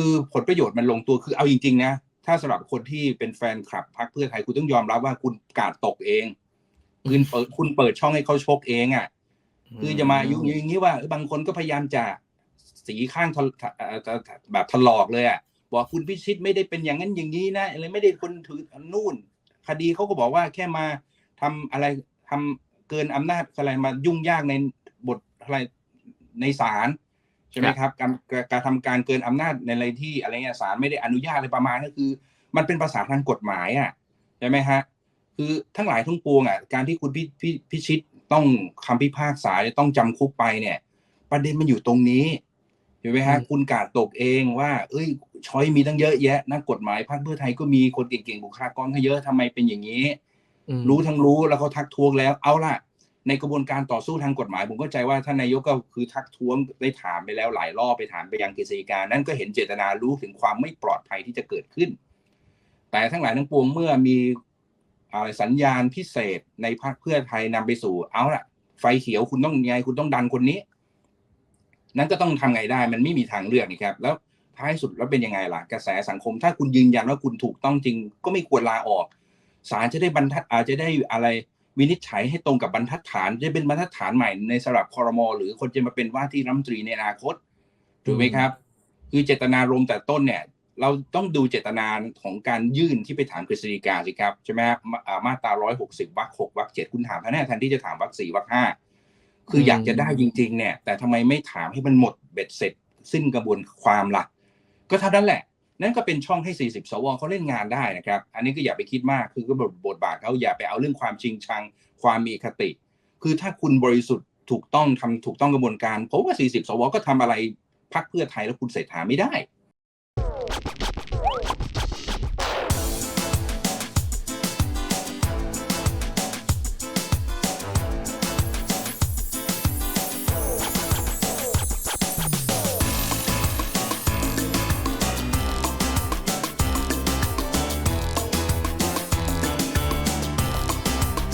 คือผลประโยชน์มันลงตัวคือเอาจริงๆนะถ้าสำหรับคนที่เป็นแฟนคลับพรรคเพื่อไทยคุณต้องยอมรับว่าคุณกาดตกเองคุณเปิดคุณเปิดช่องให้เขาชกเองอะ คือจะมายุ่งอย่างนี้ว่าบางคนก็พยายามจะสีข้างทแบบถลอกเลยอะบอกคุณพิชิตไม่ได้เป็นอย่างนั้นอย่างนี้นะอะไรไม่ได้คนถือนู่น คดีเขาก็บอกว่าแค่มาทำอะไรทำเกินอำนาจอะไรมายุ่งยากในบทอะไรในศาล ใช่ไหมครับการการทำการเกินอำนาจในอะไรที่อะไรเงี้ยศาลไม่ได้อนุญาตอะไรประมาณก็คือ มันเป็นภาษาทางกฎหมายอะใช่ไหมฮะคือทั้งหลายทั้งปวงอะการที่คุณพิพิพิชิตต้องคำพิพากษาต้องจำคุกไปเนี่ย ประเด็นมันอยู่ตรงนี้เห็นไหมฮะอืมคุณกาดตกเองว่า เอ้ยช้อยมีตั้งเยอะแยะนักกฎหมายพรรคเพื่อไทยก็มีคนเก่งๆบุคลากรก็เยอะทำไมเป็นอย่างนี้อืมรู้ทั้งรู้แล้วเขาทักท้วงแล้วเอาล่ะ ในกระบวนการต่อสู้ทางกฎหมาย ผมเข้าใจว่าท่านนายกก็คือทักท้วงได้ถามไปแล้วหลายรอบไปถามไปยังกฤษฎีกานั่นก็เห็นเจตนารู้ถึงความไม่ปลอดภัยที่จะเกิดขึ้น แต่ทั้งหลายทั้งปวงเมื่อมีอะไรสัญญาณพิเศษในพรรคเพื่อไทยนำไปสู่เอาล่ะไฟเขียวคุณต้องไงคุณต้องดันคนนี้ นั้นก็ต้องทำไงได้มันไม่มีทางเลือกนี่ครับ แล้วท้ายสุดแล้วเป็นยังไงล่ะกระแสสังคม ถ้าคุณยืนยันว่าคุณถูกต้องจริง ก็ไม่ควรลาออกศาลจะได้บรรทัดอาจจะได้อะไร วินิจฉัยให้ตรงกับบรรทัดฐานจะเป็นบรรทัดฐานใหม่ในสำหรับคอรมอหรือคนจะมาเป็นว่าที่รัฐมนตรีในอนาคตถูกไหมครับ คือเจตนารมณ์แต่ต้นเนี่ย เราต้องดูเจตนาของการยื่นที่ไปถามกฤษฎีกาสิครับใช่ไหมมามาตราร้อยหกสิบวรรคหกวรรคเจ็ดคุณถามท่านแน่แทนที่จะถามวรรคสี่วรรคห้าคืออยากจะได้จริง ๆ เนี่ย แต่ทำไมไม่ถามให้มันหมดเบ็ดเสร็จ สิ้นกระบวนความล่ะ ก็เท่านั้นแหละ นั่นก็เป็นช่องให้ 40 สวเขาเล่นงานได้นะครับ อันนี้ก็อย่าไปคิดมาก คือก็บทบทบาทเขาอย่าไปเอาเรื่องความจริงชัง ความมีคติ คือถ้าคุณบริสุทธิ์ถูกต้องทำถูกต้องกระบวนการผมว่า 40 สวก็ทำอะไรพักเพื่อไทยแล้วคุณเศรษฐาไม่ได้